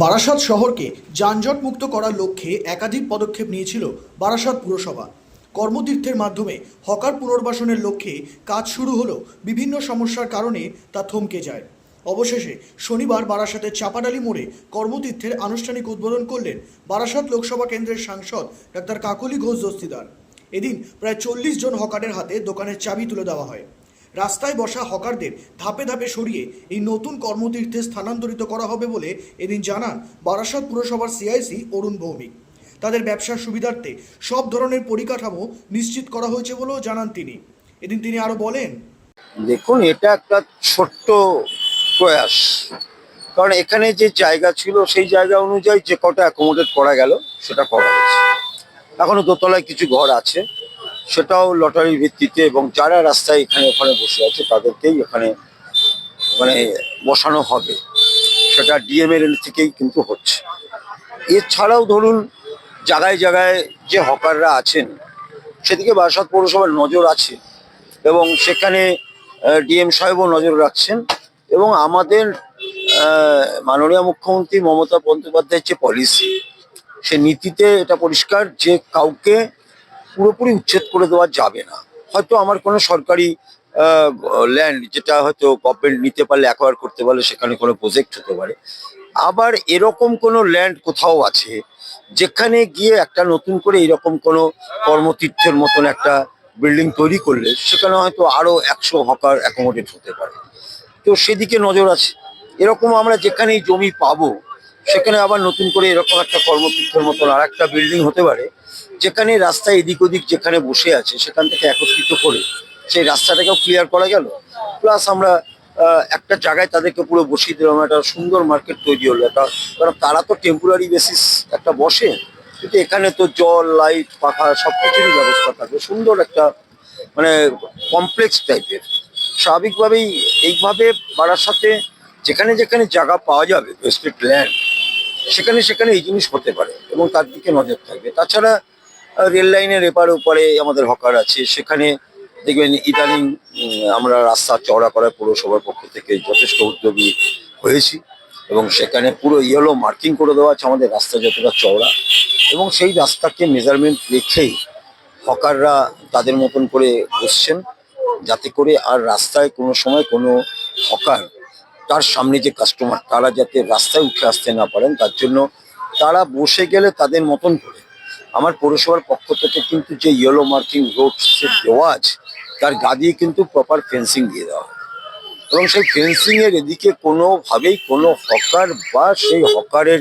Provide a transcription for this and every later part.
বারাসাত শহরকে যানজট মুক্ত করার লক্ষ্যে একাধিক পদক্ষেপ নিয়েছিল বারাসাত পুরসভা। কর্মতীর্থের মাধ্যমে হকার পুনর্বাসনের লক্ষ্যে কাজ শুরু হলো বিভিন্ন সমস্যার কারণে তা থমকে যায়। অবশেষে শনিবার বারাসাতের চাপাডালি মোড়ে কর্মতীর্থের আনুষ্ঠানিক উদ্বোধন করলেন বারাসাত লোকসভা কেন্দ্রের সাংসদ ডাক্তার কাকলি ঘোষ দস্তিদার। এদিন প্রায় চল্লিশ জন হকারের হাতে দোকানের চাবি তুলে দেওয়া হয়। রাস্তায় বসা হকারদের ধাপে ধাপে সরিয়ে এই নতুন কর্মতীর্থে স্থানান্তরিত করা হবে বলে এদিন জানান বারাসাত পুরসভার সিআইসি অরুণ ভৌমিক। তাদের ব্যবসার সুবিধার্থে সব ধরনের পরিকাঠামো নিশ্চিত করা হয়েছে বলেও জানান তিনি। এদিন তিনি আরও বলেন, দেখুন, এটা একটা ছোট্ট প্রয়াস। কারণ এখানে যে জায়গা ছিল, সেই জায়গা অনুযায়ী যে কটা অ্যাকোমোডেট করা গেল, সেটা করা হয়েছে। এখনও দোতলায় কিছু ঘর আছে। সেটাও লটারির ভিত্তিতে এবং যারা রাস্তায় এখানে ওখানে বসে আছে তাদেরকেই এখানে মানে বসানো হবে। সেটা ডিএমএল থেকেই কিন্তু হচ্ছে। এছাড়াও ধরুন, জায়গায় জায়গায় যে হকাররা আছেন, সেদিকে বারাসাত পৌরসভার নজর আছে এবং সেখানে ডিএম সাহেবও নজর রাখছেন এবং আমাদের মাননীয় মুখ্যমন্ত্রী মমতা বন্দ্যোপাধ্যায়ের যে পলিসি, সে নীতিতে এটা পরিষ্কার যে কাউকে পুরোপুরি উচ্ছেদ করে দেওয়া যাবে না। হয়তো আমার কোনো সরকারি ল্যান্ড যেটা হয়তো গভর্নমেন্ট নিতে পারলে অ্যাকোয়ার করতে পারলে সেখানে কোনো প্রজেক্ট হতে পারে। আবার এরকম কোনো ল্যান্ড কোথাও আছে যেখানে গিয়ে একটা নতুন করে এরকম কোনো কর্মতীর্থের মতন একটা বিল্ডিং তৈরি করলে সেখানে হয়তো আরও একশো হকার অ্যাকোমোডেট হতে পারে। তো সেদিকে নজর আছে। এরকম আমরা যেখানেই জমি পাবো, সেখানে আবার নতুন করে এরকম একটা কর্মতীর্থের মতন আর একটা বিল্ডিং হতে পারে। যেখানে রাস্তায় এদিক ওদিক যেখানে বসে আছে, সেখান থেকে একত্রিত করে সেই রাস্তাটাকেও ক্লিয়ার করা গেল। প্লাস আমরা একটা জায়গায় তাদেরকে পুরো বসিয়ে দিলাম, একটা সুন্দর মার্কেট তৈরি হলো। একটা, কারণ তারা তো টেম্পোরারি বেসিস একটা বসে, কিন্তু এখানে তো জল লাইট পাখা সব কিছুরই ব্যবস্থা থাকবে। সুন্দর একটা মানে কমপ্লেক্স টাইপের স্বাভাবিকভাবেই এইভাবে বাড়ার সাথে যেখানে যেখানে জায়গা পাওয়া যাবে ওয়েস্টেড ল্যান্ড সেখানে সেখানে এই জিনিস হতে পারে এবং তার দিকে নজর থাকবে। তাছাড়া রেল লাইনের এপারে ওপারে আমাদের হকার আছে। সেখানে দেখবেন ইদানিং আমরা রাস্তা চওড়া করার পৌরসভার পক্ষ থেকে যথেষ্ট উদ্যোগী হয়েছি এবং সেখানে পুরো ইয়েলো মার্কিং করে দেওয়া আছে আমাদের রাস্তা যতটা চওড়া। এবং সেই রাস্তাকে মেজারমেন্ট রেখেই হকাররা তাদের মতন করে বসছেন যাতে করে আর রাস্তায় কোনো সময় কোনো হকার তার সামনে যে কাস্টমার তারা যাতে রাস্তায় উঠে আসতে না পারেন, তার জন্য তারা বসে গেলে তাদের মতন করে আমার পৌরসভার পক্ষ থেকে কিন্তু যে ইয়েলো মার্কিং রোড দেওয়া আছে তার গা দিয়ে কিন্তু প্রপার ফেন্সিং দিয়ে দেওয়া হয়। এবং সেই ফেন্সিং এর এদিকে কোনোভাবেই কোনো হকার বা সেই হকারের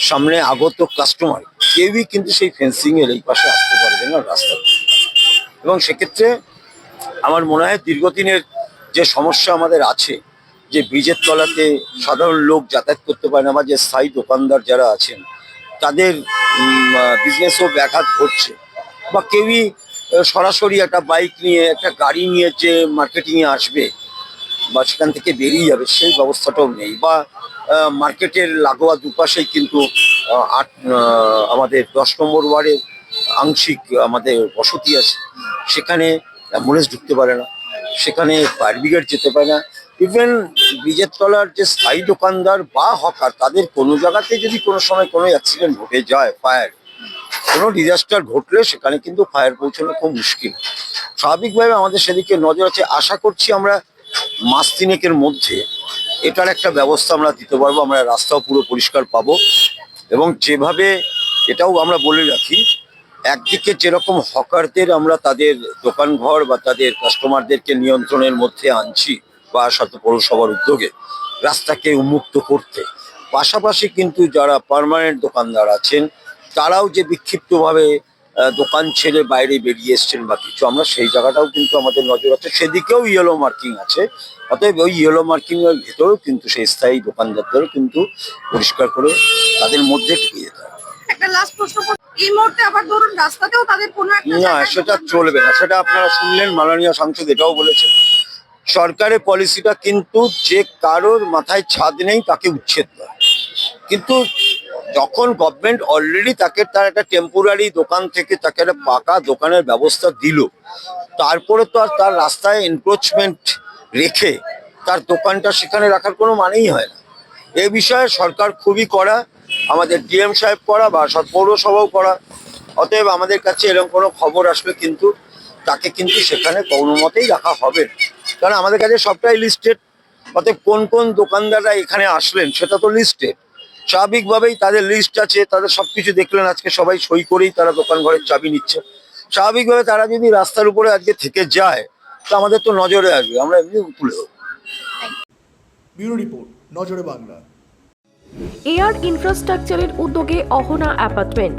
সামনে আগত কাস্টমার কেউই কিন্তু সেই ফেন্সিং এর এই পাশে আসতে পারবে না রাস্তা এবং সেক্ষেত্রে আমার মনে হয় দীর্ঘদিনের যে সমস্যা আমাদের আছে যে ব্রিজের তলাতে সাধারণ লোক যাতায়াত করতে পারে না বা যে স্থায়ী দোকানদার যারা আছেন তাদের বিজনেসও ব্যাঘাত ঘটছে। বা কেউই সরাসরি একটা বাইক নিয়ে, একটা গাড়ি নিয়ে যে মার্কেটিংয়ে আসবে বা সেখান থেকে বেরিয়ে যাবে, সেই ব্যবস্থাটাও নেই। বা মার্কেটের লাগোয়া দুপাশেই কিন্তু আট আমাদের দশ নম্বর ওয়ার্ডের আংশিক আমাদের বসতি আছে। সেখানে অ্যাম্বুলেন্স ঢুকতে পারে না। সেখানে ফায়ার ব্রিগেড যেতে পারে না। ইভেন ব্রিজের তলার যে স্থায়ী দোকানদার বা হকার, তাদের কোনো জায়গাতে যদি কোনো সময় কোনো অ্যাক্সিডেন্ট ঘটে যায় ফায়ার কোনো ডিজাস্টার ঘটলে সেখানে কিন্তু ফায়ার পৌঁছানো খুব মুশকিল। স্বাভাবিকভাবে আমাদের সেদিকে নজর আছে। আশা করছি আমরা মাস তিনেকের মধ্যে এটার একটা ব্যবস্থা আমরা দিতে পারব, আমরা রাস্তাও পুরো পরিষ্কার পাবো এবং যেভাবে এটাও আমরা বলে রাখি, একদিকে যেরকম হকারদের আমরা তাদের দোকানঘর বা তাদের কাস্টমারদেরকে নিয়ন্ত্রণের মধ্যে আনছি বা সাথে পৌরসভার উদ্যোগে রাস্তাকে উন্মুক্ত করতে। পাশাপাশি কিন্তু যারা পার্মানেন্ট দোকানদার আছেন তারাও যে বিক্ষিপ্তভাবে দোকান ছেড়ে বাইরে বেরিয়ে এসছেন বা কিছু আমরা সেই জায়গাটাও কিন্তু আমাদের নজর আছে। সেদিকেও ইয়েলো মার্কিং আছে। অতএব ওই ইয়েলো মার্কিং এর ভেতরেও কিন্তু সেই স্থায়ী দোকানদারদেরও কিন্তু পরিষ্কার করে তাদের মধ্যে ঢুকে যেতে হবে একটা লাস্ট প্রশ্ন এই মুহূর্তে আবার ধরুন রাস্তাতেও তাদের কোনো না সেটা চলবে না। সেটা আপনারা শুনলেন মাননীয় সাংসদ এটাও বলেছেন। সরকারের পলিসিটা কিন্তু যে কারোর মাথায় ছাদ নেই তাকে উচ্ছেদ দেয় কিন্তু যখন গভর্নমেন্ট অলরেডি তাকে তার একটা টেম্পোরারি দোকান থেকে তাকে একটা পাকা দোকানের ব্যবস্থা দিল, তারপরে তো আর তার রাস্তায় এনক্রোচমেন্ট রেখে তার দোকানটা সেখানে রাখার কোনো মানেই হয় না এ বিষয়ে সরকার খুবই করা আমাদের ডিএম সাহেব করা বা পৌরসভাও করা অতএব আমাদের কাছে এরকম কোনো খবর আসলে কিন্তু তাকে কিন্তু সেখানে কোনো মতেই রাখা হবে না। কারণ আমাদের কাছে সবটাই লিস্টেড অতএব কোন কোন দোকানদাররা এখানে আসলেন সেটা তো লিস্টেড স্বাভাবিকভাবেই তাদের লিস্ট আছে তাদের সব কিছু দেখলেন আজকে সবাই সই করেই তারা দোকান ঘরের চাবি নিচ্ছে। স্বাভাবিকভাবে তারা যদি রাস্তার উপরে আজকে থেকে যায় তো আমাদের তো নজরে আসবে আমরা এমনি তুলে দেবো। ব্যুরো রিপোর্ট নজরে বাংলা। এয়ার ইনফ্রাস্ট্রাকচারের উদ্যোগে অহনা অ্যাপার্টমেন্ট।